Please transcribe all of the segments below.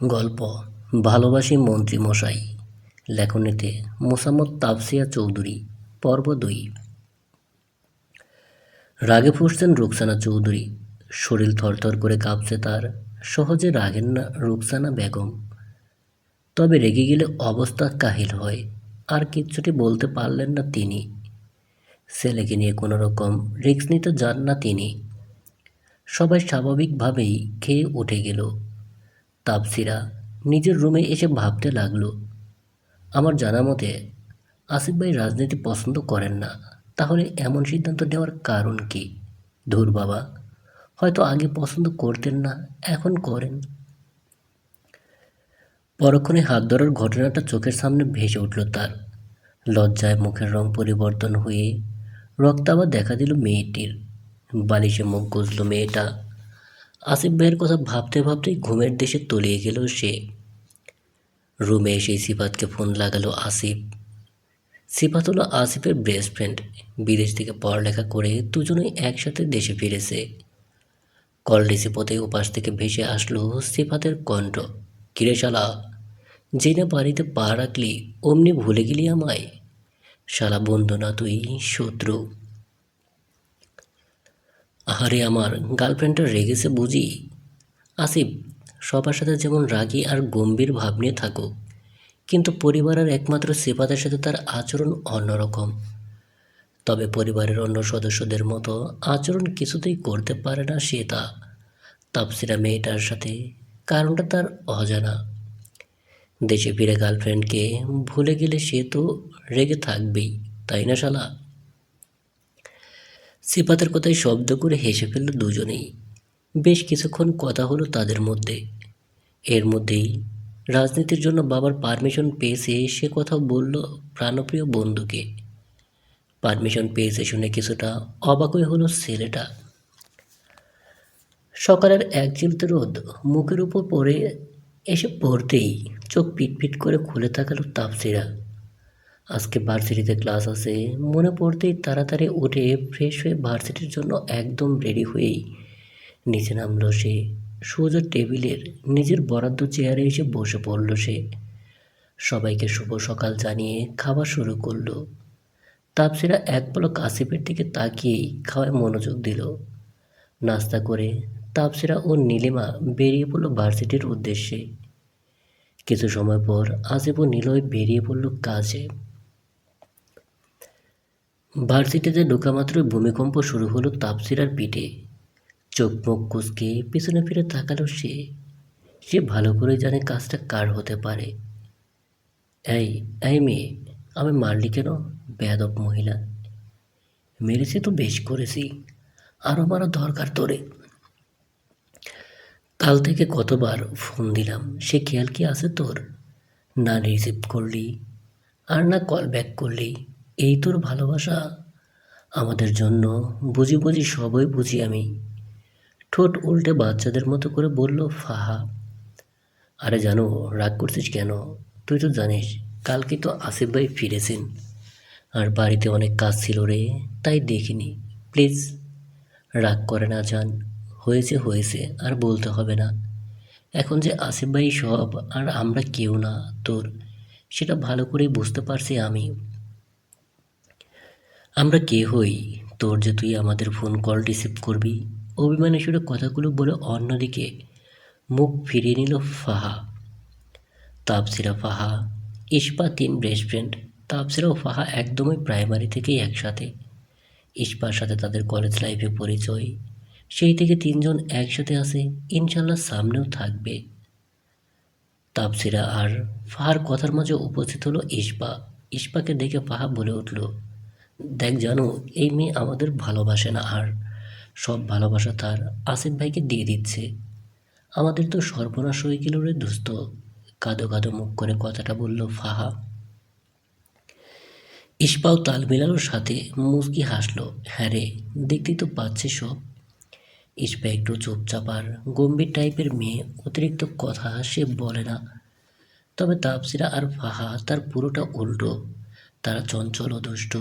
গল্প, ভালোবাসি মন্ত্রী মশাই। লেখনীতে মোসাম্মদ তাফসিয়া চৌধুরী, পর্ব দুই। রাগে ফুসছেন রুকসানা চৌধুরী। শরীর থরথর করে কাঁপছে তার সহজে রাগেন না রুকসানা বেগম। তবে রেগে গেলে অবস্থা কাহিল হয়, আর কিচ্ছুটি বলতে পারলেন না তিনি। ছেলেকে নিয়ে কোনো রকম রিস্ক নিতে যান না তিনি। সবাই স্বাভাবিকভাবেই খেয়ে উঠে গেল। তাপসিরা নিজের রুমে এসে ভাবতে লাগল। আমার জানা মতে আসিফ ভাই রাজনীতি পছন্দ করেন না, তাহলে এমন সিদ্ধান্ত নেওয়ার কারণ কি? ধুর বাবা, হয়তো আগে পছন্দ করতেন না, এখন করেন। পরক্ষণে হাত ধরার ঘটনাটা চোখের সামনে ভেসে উঠল তার। লজ্জায় মুখের রং পরিবর্তন হয়ে রক্তাবা দেখা দিল মেয়েটির। বালিশে মুখ গুজল মেয়েটা। আসিফ ভাইয়ের কথা ভাবতে ভাবতেই ঘুমের দেশে তলিয়ে গেল সে। রুমে এসে সিফাতকে ফোন লাগালো আসিফ। সিফাত হলো আসিফের বেস্ট ফ্রেন্ড বিদেশ থেকে পড়ালেখা করে দুজনেই একসাথে দেশে ফিরেছে। কল রিসিভ হতে উপাস থেকে ভেসে আসলো সিফাতের কণ্ঠ, কিরে শালা, জেনে বাড়িতে পা রাখলি, অমনি ভুলে গেলি আমায়? শালা বন্ধু না তুই, শত্রু। আহারে আমার গার্লফ্রেন্ডটা রেগেছে বুঝি? আসিফ, সবার সাথে যেমন রাগী আর গম্ভীর ভাব নিয়ে থাকুক, কিন্তু পরিবারের একমাত্র সেপাতের সাথে তার আচরণ অন্যরকম। তবে পরিবারের অন্য সদস্যদের মতো আচরণ কিছুতেই করতে পারে না সে তা। তাপসিরা মেয়েটার সাথে কারণটা তার অজানা। দেশে ফিরে গার্লফ্রেন্ডকে ভুলে গেলে সে তো রেগে থাকবেই, তাই না শালা? সিপাতের কথায় শব্দ করে হেসে ফেলল দুজনেই। বেশ কিছুক্ষণ কথা হলো তাদের মধ্যে। এর মধ্যেই রাজনীতির জন্য বাবার পারমিশন পেয়েছে সে কথা বলল প্রাণপ্রিয় বন্ধুকে। পারমিশন পেয়েছে শুনে কিছুটা অবাকই হলো ছেলেটা। সকালের এক চিলতে রোদ মুখের উপর পড়ে এসে পড়তেই চোখ পিটপিট করে খুলে তাকালো তাপসিরা। আজকে ভার্সিটিতে ক্লাস আছে। মনে পড়তেই তাড়াতাড়ি উঠে ফ্রেশ হয়ে ভার্সিটির জন্য একদম রেডি হয়েই নিচে নামলো সে। সোজা টেবিলের নিজের বরাদ্দ চেয়ারে এসে বসে পড়ল সে। সবাইকে শুভ সকাল জানিয়ে খাওয়া শুরু করল। তাপসিরা এক পলক আসিফের দিকে তাকিয়েই খাওয়ায় মনোযোগ দিল। নাস্তা করে তাপসিরা ও নীলিমা বেরিয়ে পড়ল ভার্সিটির উদ্দেশ্যে। কিছু সময় পর আসিফ ও নীলয় বেরিয়ে পড়ল কাজে। ভার্সিটিতে ঢোকামাত্রই ভূমিকম্প শুরু হলো তাপসিরার পিঠে। চোখ মুখ কুচকে পিছনে ফিরে তাকালো সে। সে ভালো করে জানে কাজটা কার হতে পারে। এই এই মেয়ে, আমি মারলি কেন? বেয়াদব মহিলা। মেরেছি তো বেশ করেছি। আরও মারা দরকার তোরে। কাল থেকে কতবার ফোন দিলাম, সে খেয়াল কি আছে তোর? না রিসিভ করলি, আর না কল ব্যাক করলি। এই তোর ভালোবাসা আমাদের জন্য। বুঝি বুঝি সবই বুঝি আমি। ঠোঁট উল্টে বাচ্চাদের মতো করে বলল, ফাহা। আরে জানো, রাগ করছিস কেন? তুই তো জানিস, কালকে তো আসিফ ভাই ফিরেছেন। আর বাড়িতে অনেক কাজ ছিল রে, তাই দেখিনি। প্লিজ, রাগ করে না যান হয়েছে হয়েছে, আর বলতে হবে না। এখন যে আসিফ ভাই সব, আর আমরা কেউ না তোর, সেটা ভালো করেই বুঝতে পারছি আমি। আমরা কে হই তোর যে তুই আমাদের ফোন কল রিসিভ করবি? অভিমানে সুরে কথাগুলো বলে অন্যদিকে মুখ ফিরিয়ে নিল ফাহা। তাপসিরা ফাহা, ইস্পা তিন বেস্ট ফ্রেন্ড তাপসিরা ও ফাহা একদমই প্রাইমারি থেকেই একসাথে। ইস্পার সাথে তাদের কলেজ লাইফে পরিচয়। সেই থেকে তিনজন একসাথে আছে, ইনশাল্লাহ সামনেও থাকবে। তাপসিরা আর ফাহার কথার মাঝে উপস্থিত হলো ইস্পা। ইস্পাকে দেখে ফাহা বলে উঠল দেখ জানো, এই মেয়ে আমাদের ভালোবাসে না, আর সব ভালোবাসা তার আসিফ ভাইকে দিয়ে দিচ্ছে। আমাদের তো সর্বনাশ হয়ে গেল রে দুস্ত। কাঁদো কাঁদো মুখ করে কথাটা বলল ফাহা। ইস্পাও তাল মেলানোর সাথে মুচকি হাসলো। হ্যাঁ রে, দেখতেই তো পাচ্ছে সব। ইস্পা একটু চুপচাপ আর গম্ভীর টাইপের মেয়ে, অতিরিক্ত কথা সে বলে না। তবে তাপসিরা আর ফাহা তার পুরোটা উল্টো। তারা চঞ্চল ও দুষ্ট।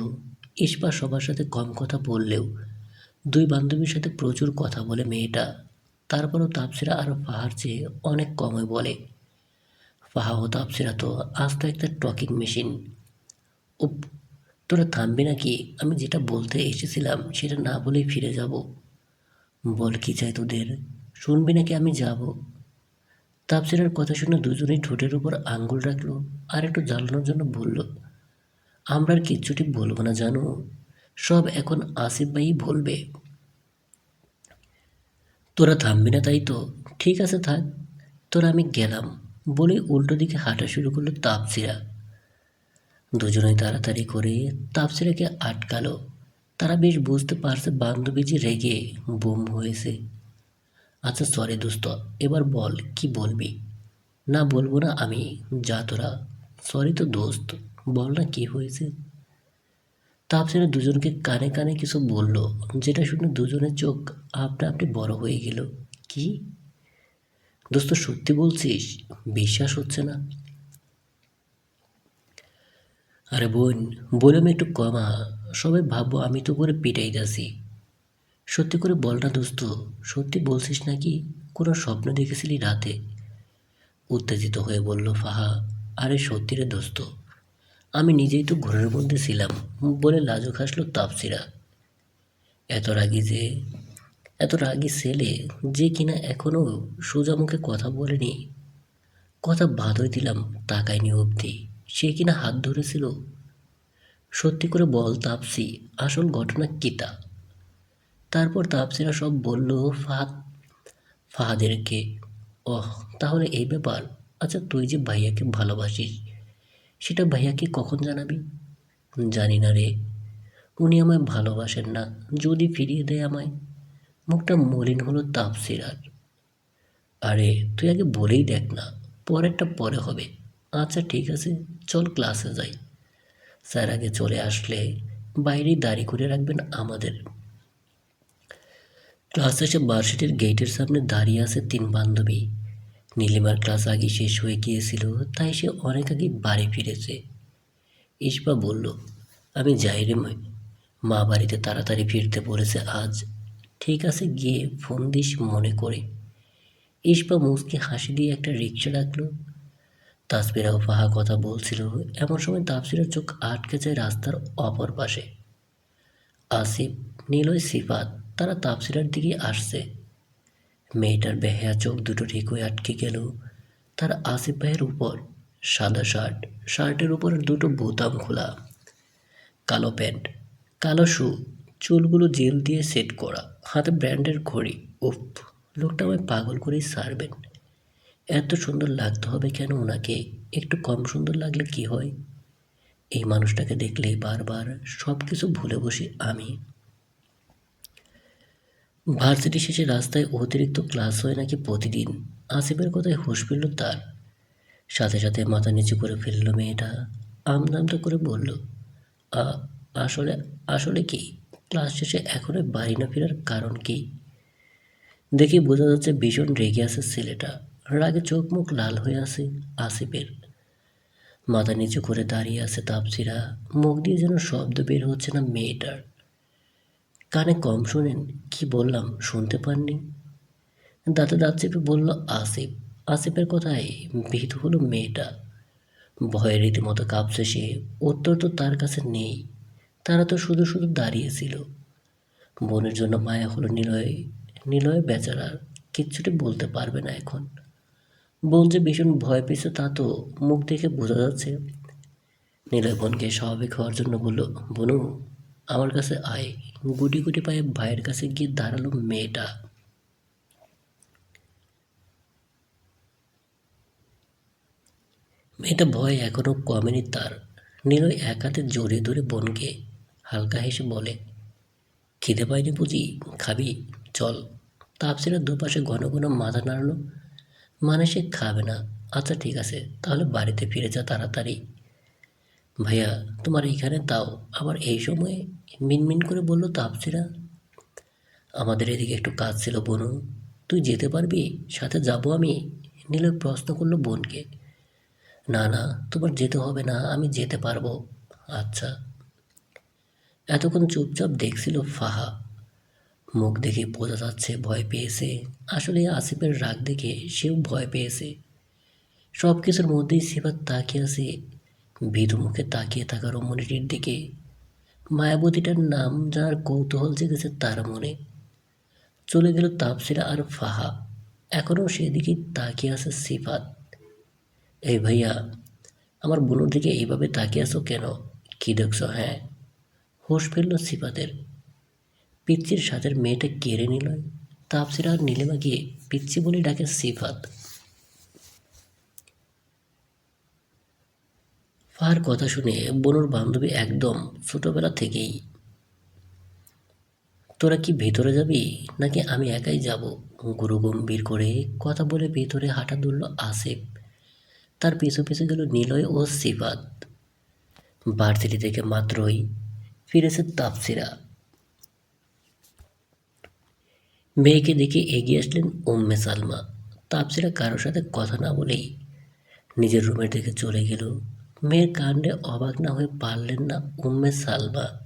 ইস্পা সবার সাথে কম কথা বললেও দুই বান্ধবীর সাথে প্রচুর কথা বলে মেয়েটা। তারপরও তাপসিরা আর ফাহার চেয়ে অনেক কমই বলে। ফাহা ও তাপসিরা তো আজ তো একটা টকিং মেশিন। উপ তোরা থামবি নাকি? আমি যেটা বলতে এসেছিলাম সেটা না বলেই ফিরে যাব। বল কি চাই তোদের? শুনবি নাকি আমি যাব? তাপসিরার কথা শুনে দুজনেই ঠোঁটের উপর আঙ্গুল রাখল আর একটু জ্বালানোর জন্য বলল আমরা আর কিচ্ছুটি বলব না, জানো? সব এখন আসিফ ভাই বলবে। তোরা থামবি না তাই তো। ঠিক আছে, থাক। তোরা আমি গেলাম। বলে উল্টো দিকে হাঁটা শুরু করল তাপসিরা। দুজনেই তাড়াতাড়ি করে তাপসিরাকে আটকালো। তারা বেশ বুঝতে পারছে বান্ধবী যে রেগে বোম হয়েছে। আচ্ছা সরি দোস্ত, এবার বল, কি বলবি? না বলব না আমি, যা তোরা। সরি তো দোস্ত। বল না কী হয়েছে? তাপসিরা দুজনকে কানে কানে কিছু বলল, যেটা শুনে দুজনের চোখ আপনা আপনি বড় হয়ে গেল। কি? দোস্ত, সত্যি বলছিস? বিশ্বাস হচ্ছে না। আরে বোন, বললাম একটু কমা সবাই ভাববো আমি তো করে পিটাই যাচ্ছি। সত্যি করে বল না দোস্ত, সত্যি বলছিস নাকি? কোনো স্বপ্ন দেখেছিলি রাতে? উত্তেজিত হয়ে বলল ফাহা, আরে সত্যি রে দোস্ত। আমি নিজেই তো ঘরের মধ্যে ছিলাম। বলে লাজুক হাসলো তাপসিরা। এত রাগি যে, এত রাগি ছেলে যে কিনা এখনও সোজা মুখে কথা বলেনি। কথা বাঁধই দিলাম তাকায়নি অবধি। সে কিনা হাত ধরেছিল। সত্যি করে বল তাপসি, আসল ঘটনা কিতা তারপর তাপসিরা সব বলল ফাহাদ ফাহাদেরকে ওহ, তাহলে এই ব্যাপার। আচ্ছা তুই যে ভাইয়াকে ভালোবাসিস সেটা ভাইয়াকে কখন জানাবি? জানি না রে। উনি আমায় ভালোবাসেন না, যদি ফিরিয়ে দেয় আমায়। মুখটা মলিন হলো তাপসিরার আরে। তুই আগে বলেই দেখ না, পরেরটা পরে হবে। আচ্ছা ঠিক আছে, চল ক্লাসে যাই। স্যার আগে চলে আসলে বাইরেই দাঁড়ি করে রাখবেন আমাদের। ক্লাস শেষে ভার্সিটির গেটের সামনে দাঁড়িয়ে আছে তিন বান্ধবী। নীলিমার ক্লাস আগে শেষ হয়ে গিয়েছিল, তাই সে অনেক আগে বাড়ি ফিরেছে। ইস্পা বলল, আমি যাই রে মা বাড়িতে তাড়াতাড়ি ফিরতে বলেছে আজ। ঠিক আছে, গিয়ে ফোন দিস মনে করে। ইস্পা মুসকে হাসি দিয়ে একটা রিক্সা ডাকলো। তাসবিরাও ফাহা কথা বলছিল, এমন সময় তাপসিরার চোখ আটকে যায় রাস্তার অপর পাশে। আসিফ, নীলয়, সিফাত, তারা তাপসিরার দিকে আসছে। মেয়েটার বেহায়া চোখ দুটো ঠিক আটকে গেল। তার আসিফ ভাইয়ের উপর, সাদা শার্ট, শার্টের উপর দুটো বোতাম খোলা। কালো প্যান্ট, কালো শু, চুলগুলো জেল দিয়ে সেট করা, হাতে ব্র্যান্ডের ঘড়ি। উফ, লোকটা আমায় পাগল করেই সারবেন। এত সুন্দর লাগতে হবে কেন ওনাকে? একটু কম সুন্দর লাগলে কি হয়? এই মানুষটাকে দেখলেই বারবার সব কিছু ভুলে বসি আমি। ভার্সিটি শেষে রাস্তায় অতিরিক্ত ক্লাস হয় নাকি প্রতিদিন? আসিফের কথায় হুঁশ ফিরল তার। সাথে সাথে মাথা নিচু করে ফেলল মেয়েটা। আমদামটা করে বলল আসলে আসলে কি? ক্লাস শেষে এখনও বাড়ি না ফেরার কারণ কি? দেখি বোঝা যাচ্ছে ভীষণ রেগে আছে ছেলেটা। রাগে চোখ মুখ লাল হয়ে আছে আসিফের। মাথা নিচু করে দাঁড়িয়ে আছে তাপসিরা। মুখ দিয়ে যেন শব্দ বের হচ্ছে না মেয়েটার। কানে কম শোনেন, কি বললাম শুনতে পাননি। দাঁতে দাঁত চেপে বলল, আসিফ, আসিফের কথায় ভীত হলো মেয়েটা। ভয়ে রীতিমতো কাঁপছে সে, উত্তর তো তার কাছে নেই। তারা তো শুধু শুধু দাঁড়িয়েছিল বোনের জন্য মায়া হলো নিলয় নিলয় বেচারার, কিচ্ছুটি বলতে পারবে না এখন। বোন যে ভীষণ ভয় পেয়েছে তা তো মুখ দেখে বোঝা যাচ্ছে। নিলয় বোনকে স্বাভাবিক হওয়ার জন্য বলল, বোনু আমার কাছে আয়। গুটি গুটি পায়ে ভাইয়ের কাছে গিয়ে দাঁড়াল মেয়েটা। মেয়েটা ভয় এখনও কমেনি তার। নিলয় এক হাতে জড়িয়ে ধরে বোনকে হালকা হেসে বলে, খিদে পাইনি বুঝি? খাবি? চল। তাপসিরা দুপাশে ঘন ঘন মাথা নাড়লো। মানে সে খাবে না। আচ্ছা ঠিক আছে, তাহলে বাড়িতে ফিরে যা তাড়াতাড়ি। ভাইয়া, তোমার এইখানে তাও আবার এই সময়ে মিনমিন করে বলল তাপসিরা আমাদের এদিকে একটু কাজ ছিল বোনু তুই যেতে পারবি? সাথে যাব আমি? নীলয় প্রশ্ন করল বোনকে, না না, তোমার যেতে হবে না, আমি যেতে পারব। আচ্ছা। এতক্ষণ চুপচাপ দেখছিল ফাহা। মুখ দেখে বোঝা যাচ্ছে ভয় পেয়েছে। আসলে আসিফের রাগ দেখে সেও ভয় পেয়েছে। সব কিছুর মধ্যেই সিফাত তাকিয়ে আছে ভীতু মুখে তাকিয়ে থাকা রমণীটির দিকে মায়াবতীটার নাম জানার কৌতূহল জেগেছে তার মনে। চলে গেল তাপসিরা আর ফাহা। এখনও সেদিকে তাকিয়ে আছে সিফাত। এই ভাইয়া, আমার বোনের দিকে এইভাবে তাকিয়ে আছো কেন? কী দেখছ হ্যাঁ? হুঁশ ফেলল সিফাতের। পিচ্ছির সাথের মেয়েটা কেড়ে নিল। তাপসিরা আর নীলিমা গিয়ে পিচ্ছি বলে ডাকে সিফাত। ফার কথা শুনে বনুর বান্ধবী একদম ছোটবেলা থেকেই, তোরা কি ভেতরে যাবি নাকি আমি একাই যাব? গুরু গম্ভীর করে কথা বলে ভেতরে হাঁটা ধরল আসিফ। তার পিছু পিছু গেল নিলয় ও সিফাত। ভার্সিটি থেকে মাত্রই ফিরেছে তাপসিরা মেয়েকে দেখে এগিয়ে আসলেন উম্মে সালমা। তাপসিরা কারোর সাথে কথা না বলেই নিজের রুমের দিকে চলে গেল। মেয়ের কাণ্ডে অবাক না হয়ে পারলেন না উম্মে সালমা।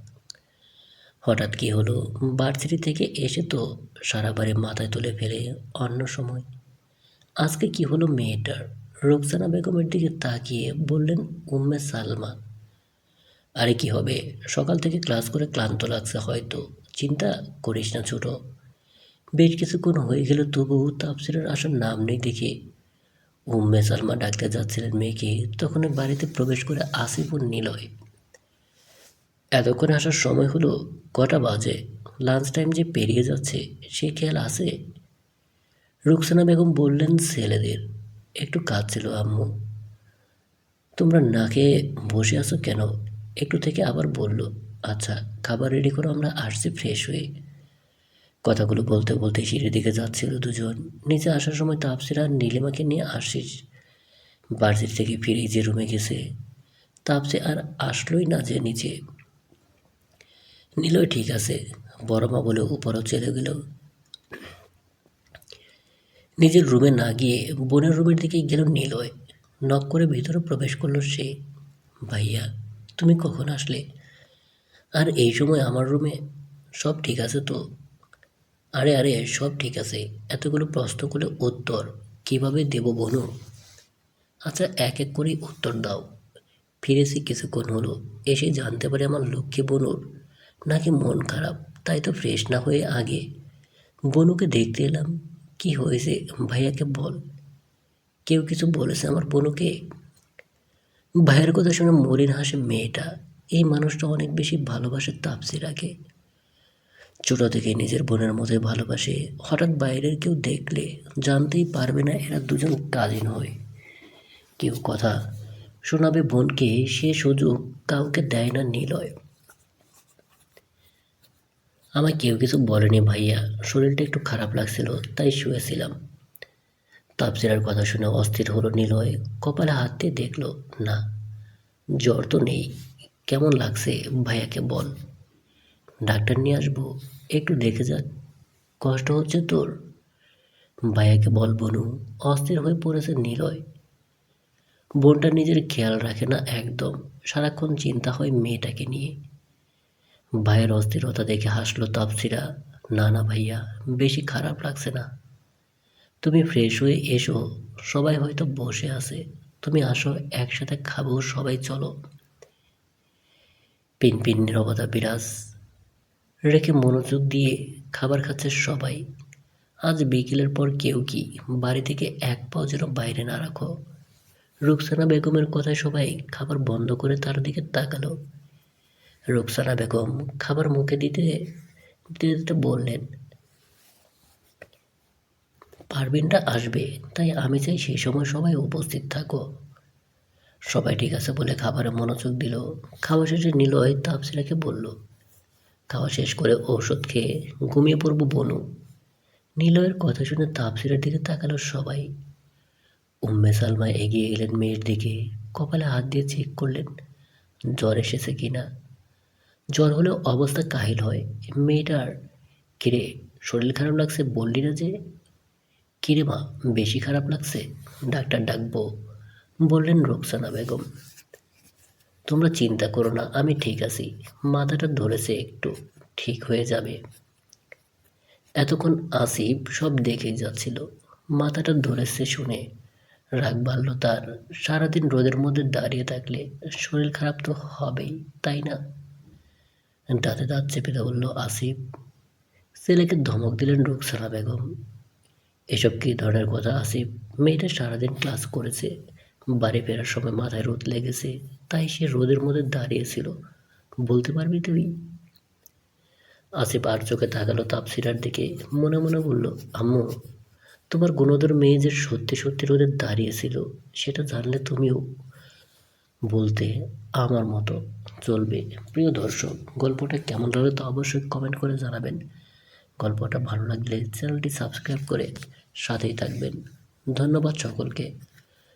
হঠাৎ কি হলো? বার্সিটি থেকে এসে তো সারা মাথায় তুলে ফেলে অন্য সময়। আজকে কি হলো মেয়েটার? রোকসানা বেগমের দিকে তাকিয়ে বললেন উম্মে সালমা। আরে কি হবে? সকাল থেকে ক্লাস করে ক্লান্ত লাগছে হয়তো। চিন্তা করিস না ছোট। বেশ কিছুক্ষণ হয়ে গেল তবুও তাপসিরের আসার নাম নেই দেখে উম্মে সালমা ডাকতে যাচ্ছিলেন মেয়েকে, তখন বাড়িতে প্রবেশ করে আসিফুর নিলয় এতক্ষণ আসার সময় হলো কটা বাজে লাঞ্চ টাইম যে পেরিয়ে যাচ্ছে, সে খেয়াল আছে? রুকসানা বেগম বললেন, ছেলেদের, একটু কাজ ছিল আম্মু। তোমরা না খেয়ে বসে আছো কেন? একটু থেকে আবার বলল আচ্ছা খাবার রেডি করো, আমরা আসছি ফ্রেশ হয়ে। কথাগুলো বলতে বলতে সিঁড়ির দিকে যাচ্ছিল দুজন। নিচে আসার সময় তাপসিরা আর নীলিমাকে নিয়ে আসিস ভার্সিটি থেকে ফিরে যে রুমে গেছে। তাপসে আর আসলোই না যে নিচে। নিলয় ঠিক আছে বড় মা বলে উপরও চলে গেল। নিজের রুমে না গিয়ে বোনের রুমের দিকে গেল নিলয়। নক করে ভিতরে প্রবেশ করল সে। ভাইয়া, তুমি কখন আসলে? আর এই সময় আমার রুমে? সব ঠিক আছে তো? আরে আরে, সব ঠিক আছে। এতগুলো প্রশ্ন করে উত্তর কীভাবে দেব বনু আচ্ছা এক এক করেই উত্তর দাও। ফিরেছি কিছুক্ষণ হলো, এসে জানতে পারে আমার লক্ষ্মী বনুর নাকি মন খারাপ, তাই তো ফ্রেশ না হয়ে আগে। বনুকে দেখতে এলাম, কি হয়েছে ভাইয়াকে বল। কেউ কিছু বলেছে আমার বনুকে? ভাইয়ের কথা শুনে মরিন হাসে মেয়েটা। এই মানুষটা অনেক বেশি ভালোবাসে, তাপসি রাখে ছোটো থেকে নিজের বোনের মতোই ভালোবাসে। হঠাৎ বাইরের কেউ দেখলে জানতেই পারবে না এরা দুজন কাজিন হয়। কেউ কথা শোনাবে বোনকে, সে সুযোগ কাউকে দেয় না নিলয়। আমায় কেউ কিছু বলেনি ভাইয়া, শরীরটা একটু খারাপ লাগছিল, তাই শুয়েছিলাম। তাপসিরার কথা শুনে অস্থির হলো নিলয়, কপালে হাত দিয়ে দেখল, না, জ্বর তো নেই, কেমন লাগছে ভাইয়াকে বল। ডাক্তার নিয়ে আসব একটু দেখে যা। কষ্ট হচ্ছে তোর? ভাইয়াকে বল বনু, অস্থির হয়ে পড়েছে নিলয়। বোনটা নিজের খেয়াল রাখে না একদম, সারাক্ষণ চিন্তা হয় মেয়েটাকে নিয়ে। ভাইয়ের অস্থিরতা দেখে হাসলো তাপসিরা না না ভাইয়া, বেশি খারাপ লাগছে না। তুমি ফ্রেশ হয়ে এসো, সবাই হয়তো বসে আছে। তুমি আসো, একসাথে খাব, সবাই চলো। পিনপিন পিন নিরবতা বিরাজ রেখে মনোযোগ দিয়ে খাবার খাচ্ছে সবাই। আজ বিকেলের পর কেউ কি বাড়ি থেকে এক পাও যেন বাইরে না রাখো। রুকসানা বেগমের কথায় সবাই খাবার বন্ধ করে তার দিকে তাকালো। রুকসানা বেগম খাবার মুখে দিতে দিতে দিতে বললেন পারবিনটা আসবে, তাই আমি চাই সেই সময় সবাই উপস্থিত থাকো। সবাই ঠিক আছে বলে খাবারে মনোযোগ দিল। খাওয়া শেষে নিলয় তাপসিরাকে বলল খাওয়া শেষ করে ঔষধ খেয়ে ঘুমিয়ে পড়ব বনু। নিলয়ের কথা শুনে তাপসিরের দিকে তাকালো সবাই। উম্মে সালমা এগিয়ে গেলেন মেয়ের দিকে, কপালে হাত দিয়ে চেক করলেন, জ্বর এসেছে কি না? জ্বর হলেও অবস্থা কাহিল হয়। মেয়েটার, কিরে, শরীর খারাপ লাগছে বললি না যে? কিরে মা, বেশি খারাপ লাগছে? ডাক্তার ডাকবো, বললেন রোকসানা বেগম। তোমরা চিন্তা করো না, আমি ঠিক আছি। মাথাটা ধরেছে একটু, ঠিক হয়ে যাবে। এতক্ষণ আসিফ সব দেখে যাচ্ছিল। মাথাটা ধরেছে শুনে। রাগ বাড়ল তার। সারাদিন রোদের মধ্যে দাঁড়িয়ে থাকলে শরীর খারাপ তো হবেই, তাই না? দাঁতে দাঁত চেপে বলল আসিফ। ছেলেকে ধমক দিলেন রুকসানা বেগম। এসব কী ধরনের কথা আসিফ? মেয়েটা সারাদিন ক্লাস করেছে। বাড়ি ফেরার সময় মাথায় রোদ লেগেছে, তাই সে রোদের মধ্যে দাঁড়িয়েছিল বলতে পারবি তুই? আসিফ আর চোখে তাকালো তাপসিরার দিকে, মনে মনে বলল, আম্মু, তোমার গুণধর মেয়ে যে সত্যি সত্যি রোদে দাঁড়িয়েছিল সেটা জানলে তুমিও বলতে আমার মতো চলবে। প্রিয় দর্শক, গল্পটা কেমন লাগল তা অবশ্যই কমেন্ট করে জানাবেন। গল্পটা ভালো লাগলে চ্যানেলটি সাবস্ক্রাইব করে সাথেই থাকবেন। ধন্যবাদ সকলকে।